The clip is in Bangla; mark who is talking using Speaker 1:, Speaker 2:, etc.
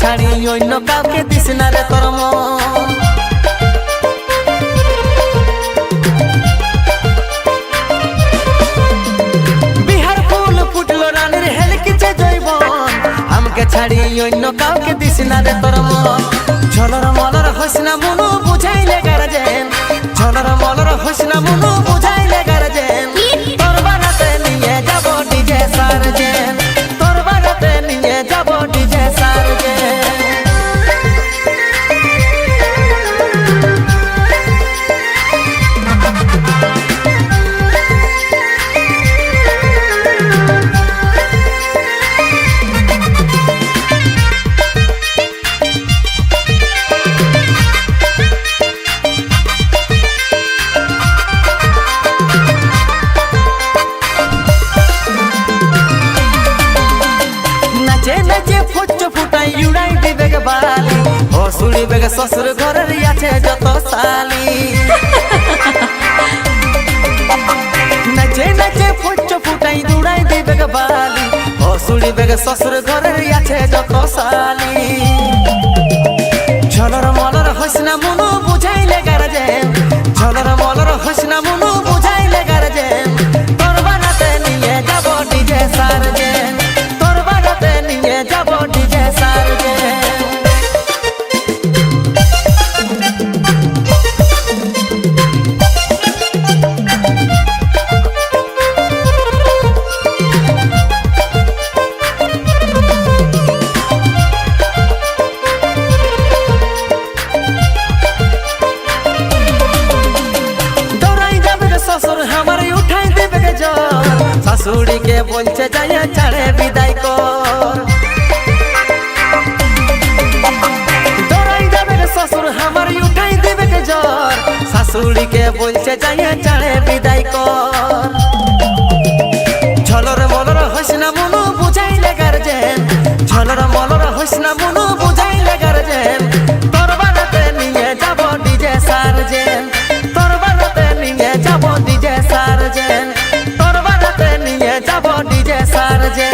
Speaker 1: ছাড়ি, অন্য কাউকে দিস না রে তোর আমাকে ছাড়ি, অন্য কাউকে দিস না রে তোর মন। ঝলর মলর হসনা মনু গে শ্বশুর ঘরের আছে যত সালি। নাচে নাচে ফুচ ফুটাই উড়াই দিবে বালি। ও শুড়িবে গে শ্বশুর ঘরের আছে যত ঝলর মলর হসনা মনু, বুঝাইলে গারজে ঝলর মলর হসনা মনু শাশুড়িকে বলছে যাইয়া ছাড়ে বিদায় কর। শ্বশুর আমার উঠাই দেবে জ্বর। শাশুড়িকে বলছে যাইয়া ছাড়ে বিদায় సారజే సారజే